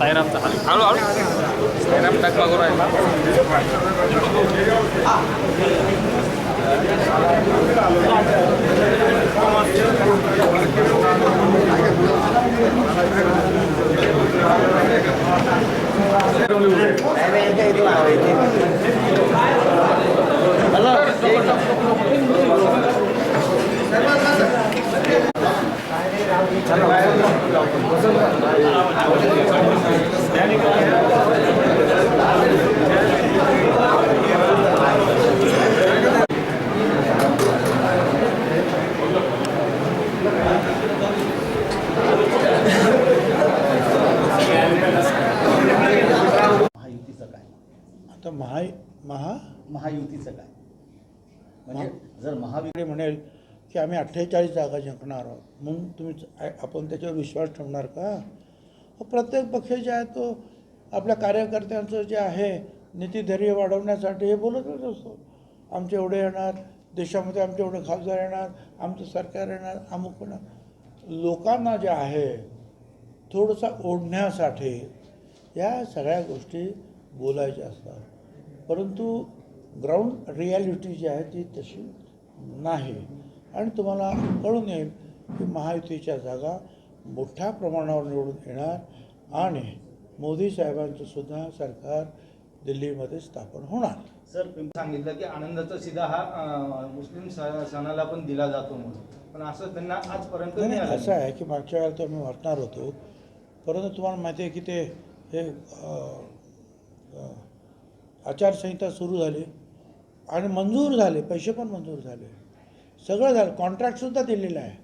साईरामचा हळू हळू साईराम टाकला करू आहे महायुतीचं काय आता महा महा महायुतीचं काय? म्हणजे जर महाविकास इकडे म्हणेल की आम्ही अठ्ठेचाळीस जागा जिंकणार आहोत. म्हणून तुम्ही आपण त्याच्यावर विश्वास ठेवणार का? प्रत्येक पक्ष जे आहे तो आपल्या कार्यकर्त्यांचं जे आहे नीतिधैर्य वाढवण्यासाठी हे बोलतच असतो. आमचे एवढे येणार देशामध्ये आमचे एवढे खासदार येणार आमचं सरकार येणार अमुक होणार. लोकांना जे आहे थोडंसं ओढण्यासाठी या सगळ्या गोष्टी बोलायच्या असतात. परंतु ग्राउंड रियालिटी जी आहे ती तशी नाही. आणि तुम्हाला कळून येईल की महायुतीच्या जागा मोठ्या प्रमाणावर निवडून येणार आणि मोदी साहेबांचं सुद्धा सरकार दिल्लीमध्ये स्थापन होणार. सर तुम्ही सांगितलं की आनंदाचा सिधा हा मुस्लिम सणाला पण दिला जातो म्हणून. पण असं त्यांना आजपर्यंत नाही, असं आहे की मागच्या वेळेला तर आम्ही वाटणार होतो परंतु तुम्हाला माहिती आहे की ते हे आचारसंहिता सुरू झाली आणि मंजूर झाले पैसे पण मंजूर झाले. सगळं झालं. कॉन्ट्रॅक्टसुद्धा दिलेलं आहे.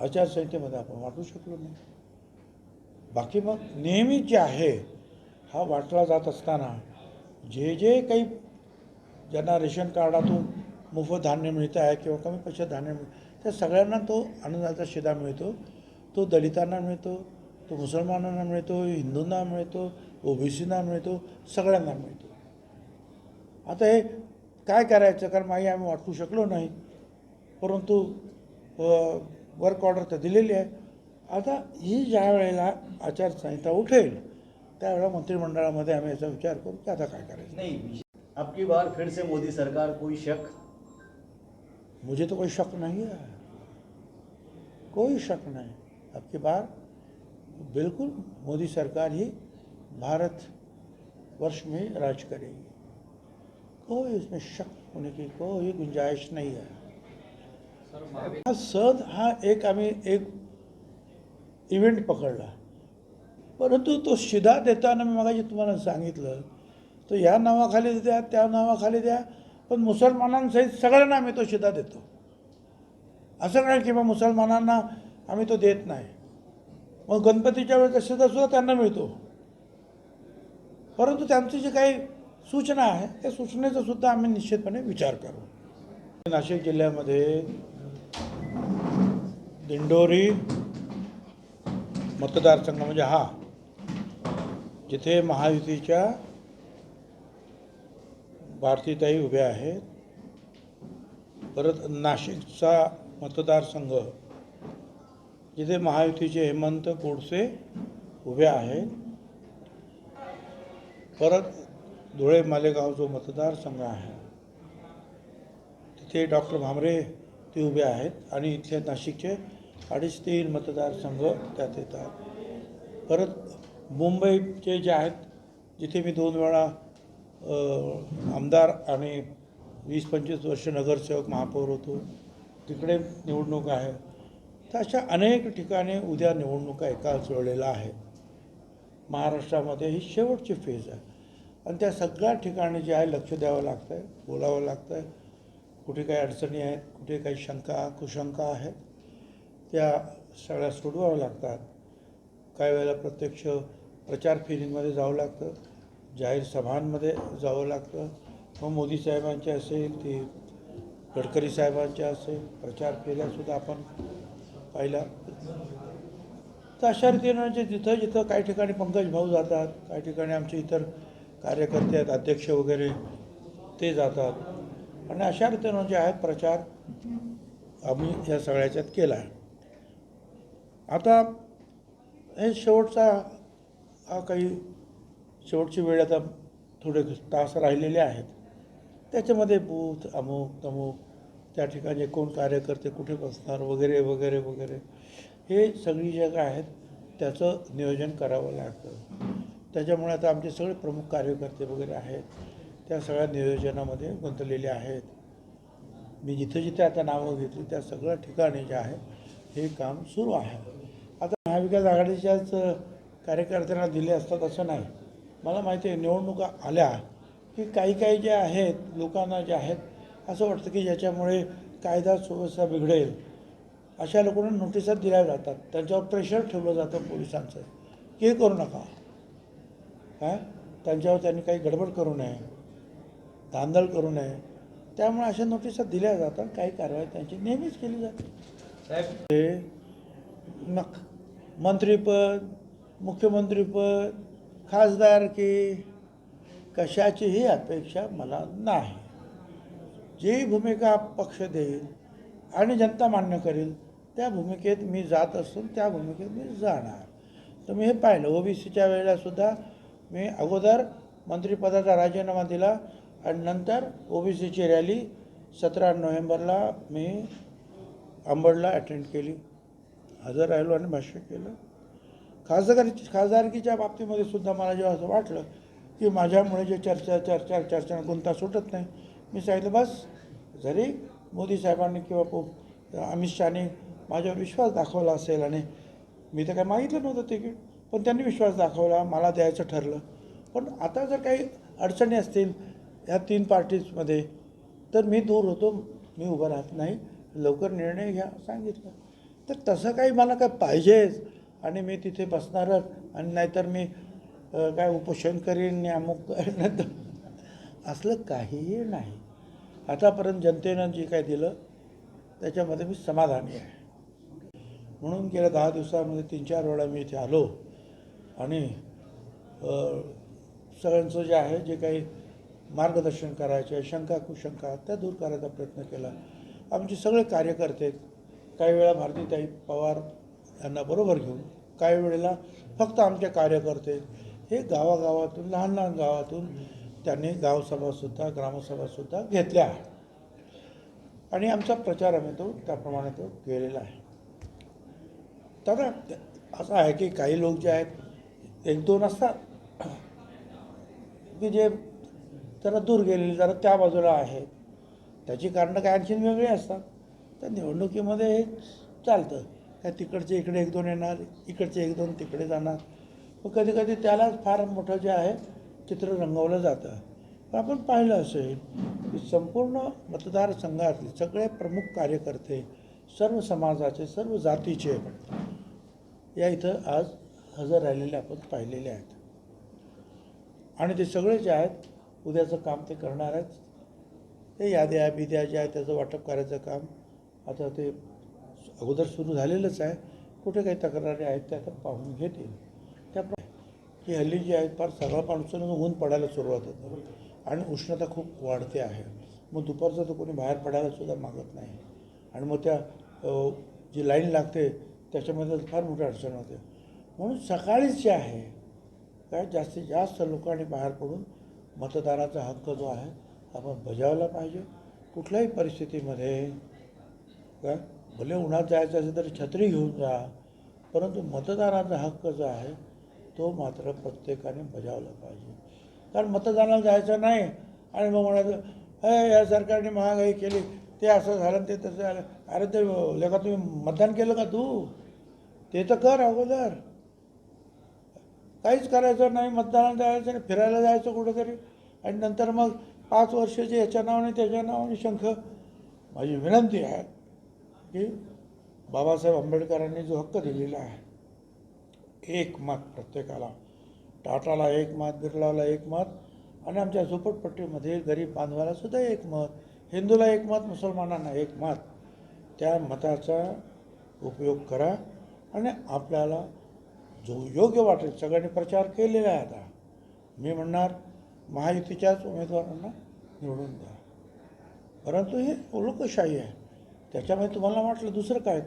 आचारसंहितेमध्ये आपण वाटू शकलो नाही. बाकी मग नेहमी जे आहे हा वाटला जात असताना जे जे काही ज्यांना रेशन कार्डातून मोफत धान्य मिळतं आहे किंवा कमी पैशात धान्य मिळतं त्या सगळ्यांना तो आनंदाचा शिदा मिळतो. तो दलितांना मिळतो तो मुसलमानांना मिळतो हिंदूंना मिळतो ओबीसींना मिळतो सगळ्यांना मिळतो. आता हे काय करायचं? कारण माही आम्ही वाटू शकलो नाही. परंतु वर्क ऑर्डर तर दिलेली आहे. आता ही ज्या वेळेला आचारसंहिता उठेल त्यावेळेला मंत्रिमंडळामध्ये आम्ही याचा विचार करू की आता काय करायचं. नाही अब की बार फिर से मोदी सरकार कोई शक? मुझे तो कोई शक नहीं है। कोई शक नहीं। अब की बार बिल्कुल मोदी सरकार ही भारत वर्ष में राज करेगी। कोई इसमें शक होने की कोई गुंजाइश नहीं है। हा सण हा एक आम्ही एक इव्हेंट पकडला. परंतु तो शिधा देताना मी मगाशी तुम्हाला सांगितलं तो ह्या नावाखाली द्या त्या नावाखाली द्या पण मुसलमानांसहित सगळ्यांना आम्ही तो शिधा देतो. असं नाही की बा मुसलमानांना आम्ही तो देत नाही. मग गणपतीच्या वेळेचा शिधा सुद्धा त्यांना मिळतो. परंतु त्यांची जी काही सूचना आहे त्या सूचनेचा सुद्धा आम्ही निश्चितपणे विचार करू. नाशिक जिल्ह्यामध्ये दिंडोरी मतदारसंघ म्हणजे हा. जिथे महायुतीच्या भारतीताई उभ्या आहेत. परत नाशिकचा मतदारसंघ. जिथे महायुतीचे हेमंत गोडसे उभे आहेत. परत धुळे मालेगाव जो मतदारसंघ आहे. तिथे डॉक्टर भामरे ते उभे आहेत. आणि इथले नाशिकचे अडीच तीन मतदारसंघ त्यात येतात. परत मुंबईचे जे आहेत जिथे मी दोन वेळा आमदार आणि वीस पंचवीस वर्ष नगरसेवक महापौर होतो तिकडे निवडणूक आहे. तर अशा अनेक ठिकाणी उद्या निवडणुका एकाच वेळेला आहेत महाराष्ट्रामध्ये ही शेवटची फेज आहे. आणि त्या सगळ्या ठिकाणी जे आहे लक्ष द्यावं लागतं आहे बोलावं लागतं आहे कुठे काही अडचणी आहेत कुठे काही शंका कुशंका आहेत त्या सगळ्या सोडवाव्या लागतात. काही वेळेला प्रत्यक्ष प्रचार फेरीमध्ये जावं लागतं. जाहीर सभांमध्ये जावं लागतं. मग मोदी साहेबांचे असेल ते गडकरी साहेबांचे असेल प्रचार फेऱ्यासुद्धा आपण पाहिला तर अशा रीतीनं जिथं जिथं काही ठिकाणी पंकज भाऊ जातात काही ठिकाणी आमचे इतर कार्यकर्ते आहेत अध्यक्ष वगैरे ते जातात. आणि अशा रीतीनं जे आहे प्रचार आम्ही या सगळ्याच्यात केला आहे. आता हे शेवटचा हा काही शेवटची वेळ आता थोडे तास राहिलेले आहेत. त्याच्यामध्ये बूथ अमुक तमुक त्या ठिकाणी कोण कार्यकर्ते कुठे बसणार वगैरे वगैरे वगैरे हे सगळी जगं आहेत त्याचं नियोजन करावं लागतं. त्याच्यामुळे आता आमचे सगळे प्रमुख कार्यकर्ते वगैरे आहेत त्या सगळ्या नियोजनामध्ये गुंतलेले आहेत. मी जिथे जिथे आता नावं घेतली त्या सगळ्या ठिकाणी जे आहे हे काम सुरू आहे. महाविकास आघाडीच्याच कार्यकर्त्यांना दिले असतात असं नाही. मला माहिती आहे निवडणुका आल्या की काही काही जे आहेत लोकांना जे आहेत असं वाटतं की ज्याच्यामुळे कायदा सुव्यवस्था बिघडेल. अशा लोकांना नोटिसा दिल्या जातात. त्यांच्यावर प्रेशर ठेवलं जातं पोलिसांचं. की हे करू नका. काय त्यांच्यावर त्यांनी काही गडबड करू नये. धांदल करू नये. त्यामुळे अशा नोटिसा दिल्या जातात. काही कारवाई त्यांची नेहमीच केली जाते. साहेब. ते नक मंत्रीपद मुख्यमंत्रीपद खासदारकी कशाचीही अपेक्षा मला नाही. जी भूमिका पक्ष देईल आणि जनता मान्य करेल त्या भूमिकेत मी जात असून त्या भूमिकेत मी जाणार. तर मी हे पाहिलं ओबीसीच्या वेळेलासुद्धा मी अगोदर मंत्रिपदाचा राजीनामा दिला आणि नंतर ओबीसीची रॅली सतरा नोव्हेंबरला मी अंबडला अटेंड केली. हजर राहिलो आणि भाष्य केलं. खासदार खासदारकीच्या बाबतीमध्ये सुद्धा मला जेव्हा असं वाटलं की माझ्यामुळे जे चर्चा चर्चा चर्चा गुंता सुटत नाही मी सांगितलं बस जरी मोदी साहेबांनी किंवा अमित शहाने माझ्यावर विश्वास दाखवला असेल आणि मी तर काय मागितलं नव्हतं तिकीट पण त्यांनी विश्वास दाखवला मला द्यायचं ठरलं. पण आता जर काही अडचणी असतील ह्या तीन पार्टीजमध्ये तर मी दूर होतो मी उभं राहत नाही लवकर निर्णय घ्या सांगितलं. तर तसं काही मला काय पाहिजेच. आणि मी तिथे बसणारच. आणि नाहीतर मी काय उपोषण करीन अमुक करीन. असलं काहीही नाही. आतापर्यंत जनतेनं जे काय दिलं त्याच्यामध्ये मी समाधानी आहे. म्हणून गेल्या दहा दिवसामध्ये तीन चार वेळा मी इथे आलो. आणि सगळ्यांचं जे आहे जे काही मार्गदर्शन करायचे शंका कुशंका त्या दूर करायचा प्रयत्न केला. आमचे सगळे कार्यकर्ते आहेत. काही वेळा भारतीताई पवार यांना बरोबर घेऊन काही वेळेला फक्त आमचे कार्यकर्ते हे गावागावातून लहान लहान गावातून त्यांनी गावसभासुद्धा ग्रामसभासुद्धा घेतल्या आहेत. आणि आमचा प्रचार आम्ही तो त्याप्रमाणे तो केलेला आहे. तर असं आहे की काही लोक जे आहेत एक दोन असतात. की जे जरा दूर गेलेले जरा त्या बाजूला आहेत. त्याची कारणं काय आणखीन वेगळी असतात. तर निवडणुकीमध्ये हे चालतं. काय तिकडचे इकडे एक दोन येणार इकडचे एक दोन तिकडे जाणार. मग कधी कधी त्यालाच फार मोठं जे आहे चित्र रंगवलं जातं. पण आपण पाहिलं असेल की संपूर्ण मतदारसंघातले सगळे प्रमुख कार्यकर्ते सर्व समाजाचे सर्व जातीचे या इथं आज हजर राहिलेले आपण पाहिलेले आहेत. आणि ते सगळे जे आहेत उद्याचं काम ते करणार आहेत. ते याद्या बिद्या ज्या आहेत त्याचं वाटप करायचं काम आता ते अगोदर सुरू झालेलंच आहे. कुठे काही तक्रारी आहेत त्या तर पाहून घेतील त्याप्रमाणे ही हल्ली जी आहेत फार सगळं पाणसून ऊन पडायला सुरुवात होते. आणि उष्णता खूप वाढते आहे. मग दुपारचं तर कोणी बाहेर पडायला सुद्धा मागत नाही. आणि मग त्या जी लाईन लागते त्याच्यामध्ये फार मोठी अडचण होते. म्हणून सकाळीच जे आहे काय जास्तीत जास्त लोकांनी बाहेर पडून मतदानाचा हक्क जो आहे आपण बजावला पाहिजे. कुठल्याही परिस्थितीमध्ये काय? भले उन्हात जायचं असेल तरी छत्री घेऊन जा परंतु मतदानाचा हक्क जो आहे तो मात्र प्रत्येकाने बजावला पाहिजे. कारण मतदानाला जायचं नाही आणि मग म्हणायचं हे या सरकारने महागाई केली ते असं झालं ते तसं झालं. अरे ते लेखा तुम्ही मतदान केलं का तू? ते तर कर अगोदर. काहीच करायचं नाही मतदानाला जायचं नाही फिरायला जायचं कुठेतरी. आणि नंतर मग पाच वर्षाचे याच्या नावाने त्याच्या नावाने शंख. माझी विनंती आहे की बाबासाहेब आंबेडकरांनी जो हक्क दिलेला आहे एक मत प्रत्येकाला टाटाला एक मत बिर्लाला एक मत आणि आमच्या झोपडपट्टीमध्ये गरीब बांधवाला सुद्धा एक मत हिंदूला एक मत मुसलमानांना एक मत त्या मताचा उपयोग करा आणि आपल्याला जो योग्य वाटेल सगळ्यांनी प्रचार केलेला आहे आता. मी म्हणणार महायुतीच्याच उमेदवारांना निवडून द्या. परंतु हे लोकशाही आहे. त्याच्यामध्ये तुम्हाला वाटलं दुसरं काय?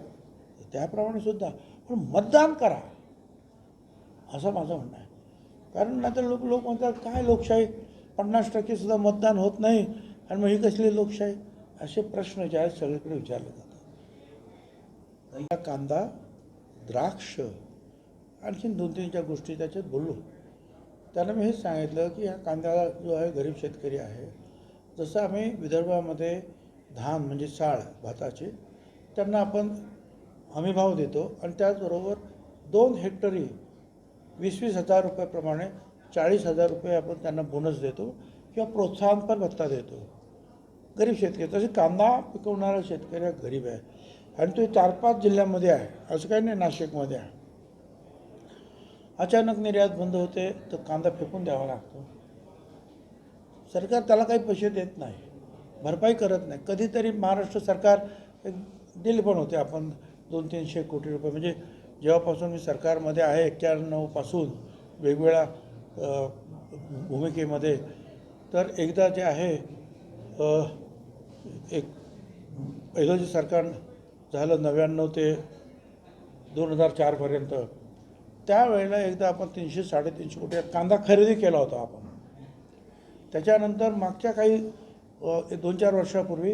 त्याप्रमाणे सुद्धा. पण मतदान करा. असं माझं म्हणणं आहे. कारण नाहीतर लोक लोक म्हणतात काय लोकशाही? पन्नास टक्केसुद्धा मतदान होत नाही. आणि मग ही कसली लोकशाही? असे प्रश्न जे आहेत सगळीकडे विचारले जातात. कांदा द्राक्ष आणखीन दोन तीन चार गोष्टी त्याच्यात बोललो. त्यांना मी हेच सांगितलं की हा कांदा जो आहे गरीब शेतकरी आहे. जसं आम्ही विदर्भामध्ये धान म्हणजे चाळ भाताचे त्यांना आपण हमीभाव देतो आणि त्याचबरोबर दोन हेक्टरी वीस वीस हजार रुपयाप्रमाणे चाळीस हजार रुपये आपण त्यांना बोनस देतो किंवा प्रोत्साहनपर भत्ता देतो. गरीब शेतकरी तसे कांदा पिकवणारा शेतकरी हा गरीब आहे. आणि तो चार पाच जिल्ह्यामध्ये आहे असं काही नाही नाशिकमध्ये आहे. अचानक निर्यात बंद होते तर कांदा फेकून द्यावा लागतो. सरकार त्याला काही पैसे देत नाही. भरपाई करत नाही. कधीतरी महाराष्ट्र सरकार एक दिले पण होते. आपण दोन तीनशे कोटी रुपये म्हणजे जेव्हापासून मी सरकारमध्ये आहे एक्क्याण्णवपासून वेगवेगळ्या भूमिकेमध्ये. तर एकदा जे आहे एक पहिलं जे सरकार झालं नव्याण्णव ते दोन हजार चारपर्यंत त्यावेळेला एकदा आपण तीनशे साडेतीनशे कोटी कांदा खरेदी केला होता आपण. त्याच्यानंतर मागच्या काही दोन चार वर्षापूर्वी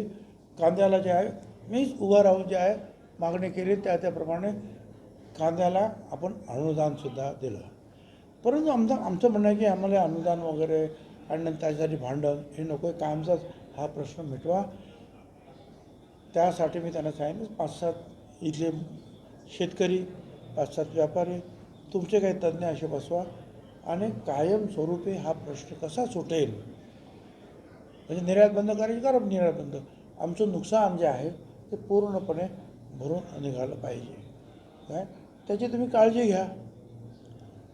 कांद्याला जे आहे मीच उभं राहून जे आहे मागणी केली त्या त्याप्रमाणे कांद्याला आपण अनुदानसुद्धा दिलं. परंतु आमचं आमचं म्हणणं आहे की आम्हाला अनुदान वगैरे आणि नंतर त्यासाठी भांडण हे नको आहे. कायमचाच हा प्रश्न मिटवा. त्यासाठी मी त्यांना सांगितलं पाच सात इथले शेतकरी पाच सात व्यापारी तुमचे काही तज्ज्ञ असे बसवा आणि कायमस्वरूपी हा प्रश्न कसा सुटेल म्हणजे निर्यात बंद करायची करा निर्यात बंद. आमचं नुकसान जे आहे ते पूर्णपणे भरून निघालं पाहिजे. काय? त्याची तुम्ही काळजी घ्या.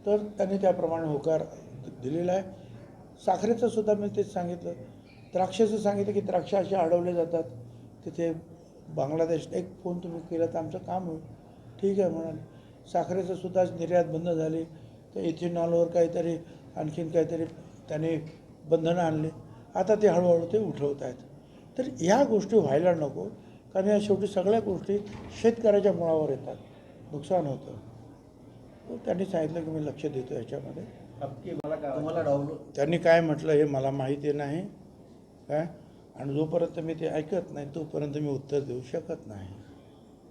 तर त्यांनी त्याप्रमाणे होकार दिलेला आहे. साखरेचं सुद्धा मी तेच सांगितलं. द्राक्षाचं सांगितलं की द्राक्ष असे अडवले जातात. तिथे बांगलादेश एक फोन तुम्ही केला तर आमचं काम होईल. ठीक आहे म्हणाले. साखरेचं सुद्धा निर्यात बंद झाली. तर इथेनॉलवर काहीतरी आणखीन काहीतरी त्याने बंधनं आणली. आता ते हळूहळू ते उठवत आहेत. तर ह्या गोष्टी व्हायला नको कारण या शेवटी सगळ्या गोष्टी शेतकऱ्याच्या मुळावर येतात. नुकसान होतं. तर त्यांनी सांगितलं की मी लक्ष देतो याच्यामध्ये. नक्की मला काय तुम्हाला डावलो त्यांनी काय म्हटलं हे मला माहिती नाही. काय? आणि जोपर्यंत मी ते ऐकत नाही तोपर्यंत मी उत्तर देऊ शकत नाही.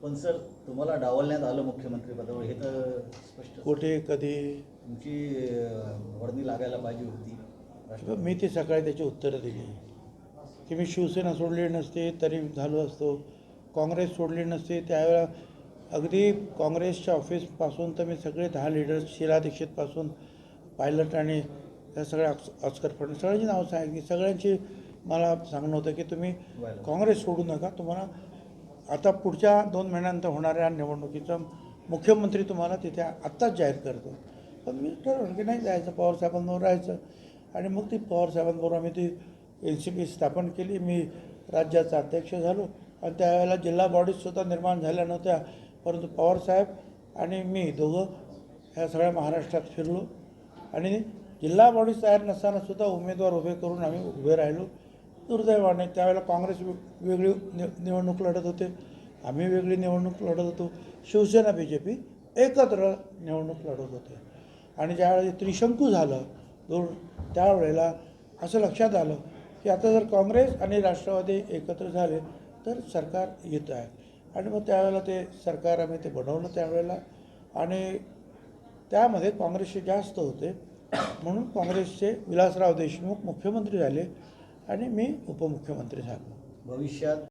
पण सर तुम्हाला डावलण्यात आलं मुख्यमंत्री पदावर हे तर स्पष्ट. कुठे कधी? तुमची वर्णी लागायला पाहिजे होती. मी ती सकाळी त्याची उत्तरं दिली. की मी शिवसेना सोडली नसते तरी झालो असतो. काँग्रेस सोडली नसते त्यावेळेला अगदी काँग्रेसच्या ऑफिसपासून तर मी सगळे दहा लिडर्स शिला दीक्षितपासून पायलट आणि या सगळ्या ऑस्कर फडणवीस सगळ्यांची नावं सांगितली. सगळ्यांची मला सांगणं होतं की तुम्ही. काँग्रेस सोडू नका. तुम्हाला आता पुढच्या दोन महिन्यानंतर होणाऱ्या निवडणुकीचा मुख्यमंत्री तुम्हाला तिथे आत्ताच जाहीर करतो. पण मी ठरवलं की नाही जायचं पवारसाहेबांबरोबर राहायचं. आणि मग ती पवारसाहेबांबरोबर आम्ही ती एन सी पी स्थापन केली. मी राज्याचा अध्यक्ष झालो. आणि त्यावेळेला जिल्हा बॉडीजसुद्धा निर्माण झाल्या नव्हत्या. परंतु पवारसाहेब आणि मी दोघं ह्या सगळ्या महाराष्ट्रात फिरलो. आणि जिल्हा बॉडीज तयार नसतानासुद्धा उमेदवार उभे करून आम्ही उभे राहिलो. दुर्दैवाने त्यावेळेला काँग्रेस वेगळी नि निवडणूक लढत होते. आम्ही वेगळी निवडणूक लढत होतो. शिवसेना बी जे पी एकत्र निवडणूक लढत होते. आणि ज्यावेळेला त्रिशंकू झालं दोन त्यावेळेला असं लक्षात आलं की आता जर काँग्रेस आणि राष्ट्रवादी एकत्र झाले तर सरकार येतं आहे. आणि मग त्यावेळेला ते सरकार आम्ही ते बनवलं त्यावेळेला. आणि त्यामध्ये काँग्रेसचे जास्त होते. म्हणून काँग्रेसचे विलासराव देशमुख मुख्यमंत्री झाले आणि मी उपमुख्यमंत्री झालो. भविष्यात